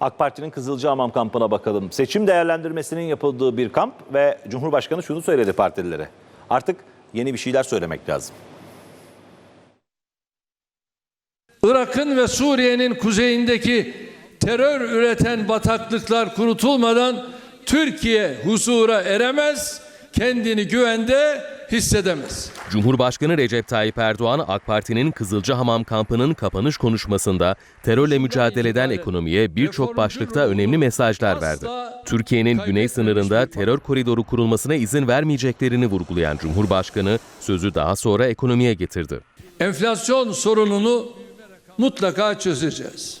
AK Parti'nin Kızılcahamam kampına bakalım. Seçim değerlendirmesinin yapıldığı bir kamp ve Cumhurbaşkanı şunu söyledi partililere. Artık yeni bir şeyler söylemek lazım. Irak'ın ve Suriye'nin kuzeyindeki terör üreten bataklıklar kurutulmadan Türkiye huzura eremez, kendini güvende hissedemez. Cumhurbaşkanı Recep Tayyip Erdoğan AK Parti'nin Kızılcahamam kampının kapanış konuşmasında terörle mücadele eden ekonomiye birçok başlıkta önemli mesajlar verdi. Türkiye'nin güney sınırında terör koridoru kurulmasına izin vermeyeceklerini vurgulayan Cumhurbaşkanı sözü daha sonra ekonomiye getirdi. Enflasyon sorununu mutlaka çözeceğiz.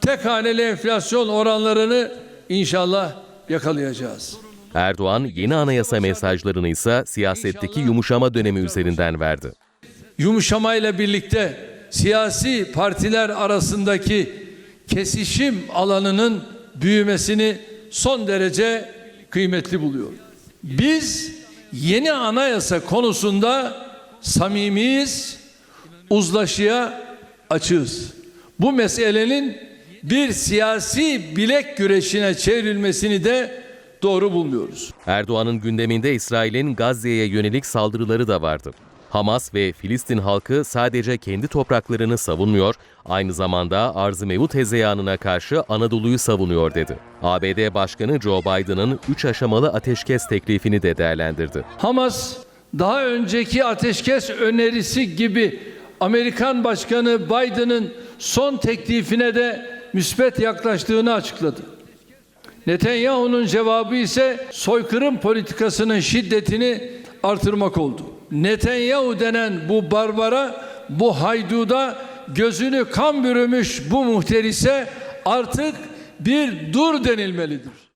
Tek haneli enflasyon oranlarını inşallah yakalayacağız. Erdoğan yeni anayasa mesajlarını ise siyasetteki yumuşama dönemi üzerinden verdi. Yumuşamayla birlikte siyasi partiler arasındaki kesişim alanının büyümesini son derece kıymetli buluyorum. Biz yeni anayasa konusunda samimiyiz, uzlaşıya açığız. Bu meselenin bir siyasi bilek güreşine çevrilmesini de doğru bulmuyoruz. Erdoğan'ın gündeminde İsrail'in Gazze'ye yönelik saldırıları da vardı. Hamas ve Filistin halkı sadece kendi topraklarını savunmuyor, aynı zamanda arz-ı mevut hezeyanına karşı Anadolu'yu savunuyor dedi. ABD Başkanı Joe Biden'ın 3 aşamalı ateşkes teklifini de değerlendirdi. Hamas daha önceki ateşkes önerisi gibi Amerikan Başkanı Biden'ın son teklifine de müspet yaklaştığını açıkladı. Netanyahu'nun cevabı ise soykırım politikasının şiddetini artırmak oldu. Netanyahu denen bu barbara, bu hayduda gözünü kan bürümüş bu muhterise artık bir dur denilmelidir.